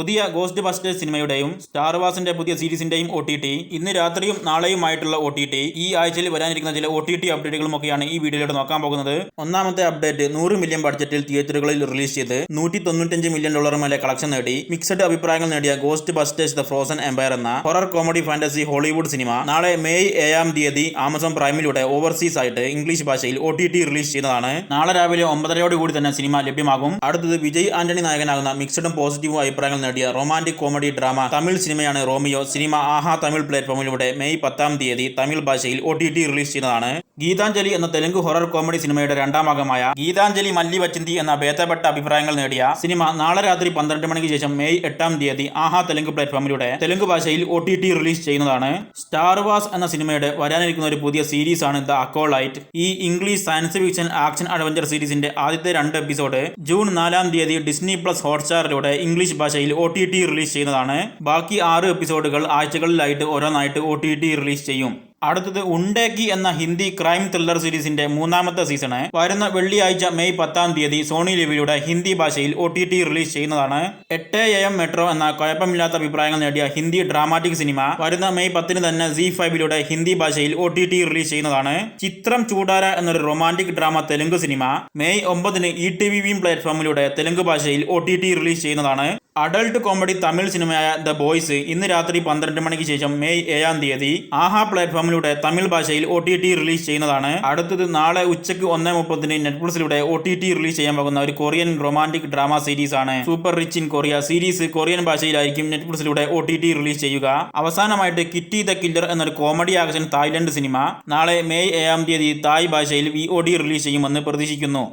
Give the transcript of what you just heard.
പുതിയ Ghostbusters സിനിമയുടെയും Star വാസിന്റെ പുതിയ സീരീസിന്റെയും ഒ ടി ടി ഇന്ന് രാത്രിയും നാളെയുമായിട്ടുള്ള ഒ ടി ടി ഈ ആഴ്ചയിൽ വരാനിരിക്കുന്ന ചില ഒ ടി ടി അപ്ഡേറ്റുകളും ഒക്കെയാണ് ഈ വീഡിയോയിലൂടെ നോക്കാൻ പോകുന്നത്. ഒന്നാമത്തെ അപ്ഡേറ്റ് നൂറ് മില്യൺ ബഡ്ജറ്റിൽ തിയേറ്ററുകളിൽ റിലീസ് ചെയ്ത് നൂറ്റി തൊണ്ണൂറ്റഞ്ച് മില്യൺ ഡോളർ മേലെ കളക്ഷൻ നേടി മിക്സഡ് അഭിപ്രായങ്ങൾ നേടിയ Ghostbusters the Frozen Empire എന്ന horror comedy fantasy Hollywood cinema നാളെ മെയ് ഏഴാം തീയതി ആമസോൺ പ്രൈമിലൂടെ ഓവർസീസ് ആയിട്ട് ഇംഗ്ലീഷ് ഭാഷയിൽ ഒ ടി ടി റിലീസ് ചെയ്തതാണ് നാളെ രാവിലെ ഒമ്പതരയോടുകൂടി തന്നെ സിനിമ ലഭ്യമാകും. അടുത്തത് വിജയ് ആന്റണി നായകനാകുന്ന മിക്സഡും പോസിറ്റീവും അഭിപ്രായങ്ങൾ നേടിയ റൊമാന്റിക് കോമഡി ഡ്രാമ തമിഴ് സിനിമയാണ് റോമിയോ. സിനിമ ആഹാ തമിഴ് പ്ലാറ്റ്ഫോമിലൂടെ മെയ് പത്താം തീയതി തമിഴ് ഭാഷയിൽ ഒ ടി ടി റിലീസ് ചെയ്യുന്നതാണ്. ഗീതാഞ്ജലി എന്ന തെലുങ്ക് ഹൊറർ കോമഡി സിനിമയുടെ രണ്ടാം ഭാഗമായ ഗീതാഞ്ജലി മല്ലി വച്ചിന്തി എന്ന ഭേദപ്പെട്ട അഭിപ്രായങ്ങൾ നേടിയ സിനിമ നാളെ രാത്രി പന്ത്രണ്ട് മണിക്ക് ശേഷം മെയ് എട്ടാം തീയതി ആഹാ തെലുങ്ക് പ്ലാറ്റ്ഫോമിലൂടെ തെലുങ്ക് ഭാഷയിൽ ഒ ടി ടി റിലീസ് ചെയ്യുന്നതാണ്. സ്റ്റാർ വാസ് എന്ന സിനിമയുടെ വരാനിരിക്കുന്ന ഒരു പുതിയ സീരീസ് ആണ് ദ അക്കോളൈറ്റ്. ഈ English science fiction action adventure സീരീസിന്റെ ആദ്യത്തെ രണ്ട് എപ്പിസോഡ് ജൂൺ നാലാം തീയതി ഡിസ്നി പ്ലസ് ഹോട്ട്സ്റ്റാറിലൂടെ ഇംഗ്ലീഷ് ഭാഷയിൽ ഒ ടി ടി റിലീസ് ചെയ്യുന്നതാണ്. ബാക്കി ആറ് എപ്പിസോഡുകൾ ആഴ്ചകളിലായിട്ട് ഓരോന്നായിട്ട് ഒ ടി ടി റിലീസ് ചെയ്യും. അടുത്തത് ഉണ്ടേക്കി എന്ന ഹിന്ദി ക്രൈം ത്രില്ലർ സീരീസിന്റെ മൂന്നാമത്തെ സീസണ് വരുന്ന വെള്ളിയാഴ്ച മെയ് പത്താം തീയതി സോണി ലിവിയുടെ ഹിന്ദി ഭാഷയിൽ ഒ ടി ടി റിലീസ് ചെയ്യുന്നതാണ്. എട്ട് എ എം മെട്രോ എന്ന കുഴപ്പമില്ലാത്ത അഭിപ്രായങ്ങൾ നേടിയ ഹിന്ദി ഡ്രാമാറ്റിക് സിനിമ വരുന്ന മെയ് പത്തിന് തന്നെ സി ഫൈവിലൂടെ ഹിന്ദി ഭാഷയിൽ ഒ ടി ടി റിലീസ് ചെയ്യുന്നതാണ്. ചിത്രം ചൂടാര എന്നൊരു romantic drama Telugu cinema May ഒമ്പതിന് ഇ ടി വി പ്ലാറ്റ്ഫോമിലൂടെ തെലുങ്ക് ഭാഷയിൽ ഒ ടി ടി റിലീസ് ചെയ്യുന്നതാണ്. അഡൾട്ട് കോമഡി തമിഴ് സിനിമയായ ദ ബോയ്സ് ഇന്ന് രാത്രി പന്ത്രണ്ട് മണിക്ക് ശേഷം മെയ് ഏഴാം തീയതി ആഹാ പ്ലാറ്റ്ഫോമിലൂടെ തമിഴ് ഭാഷയിൽ ഒ ടി ടി റിലീസ് ചെയ്യുന്നതാണ്. അടുത്തത് നാളെ ഉച്ചയ്ക്ക് ഒന്നേ മുപ്പതിന് നെറ്റ്ഫ്ലിക്സിലൂടെ ഒ ടി ടി റിലീസ് ചെയ്യാൻ പോകുന്ന ഒരു കൊറിയൻ റൊമാന്റിക് ഡ്രാമ സീരീസ് ആണ്. Super rich in Korea series Korean ഭാഷയിലായിരിക്കും നെറ്റ്ഫ്ലിക്സിലൂടെ ഒ ടി ടി റിലീസ് ചെയ്യുക. അവസാനമായിട്ട് കിറ്റി ദ കില്ലർ എന്നൊരു കോമഡി ആക്ഷൻ തായ്ലൻഡ് സിനിമ നാളെ മെയ് ഏഴാം തീയതി തായ് ഭാഷയിൽ വി ഒ ഡി റിലീസ് ചെയ്യുമെന്ന് പ്രതീക്ഷിക്കുന്നു.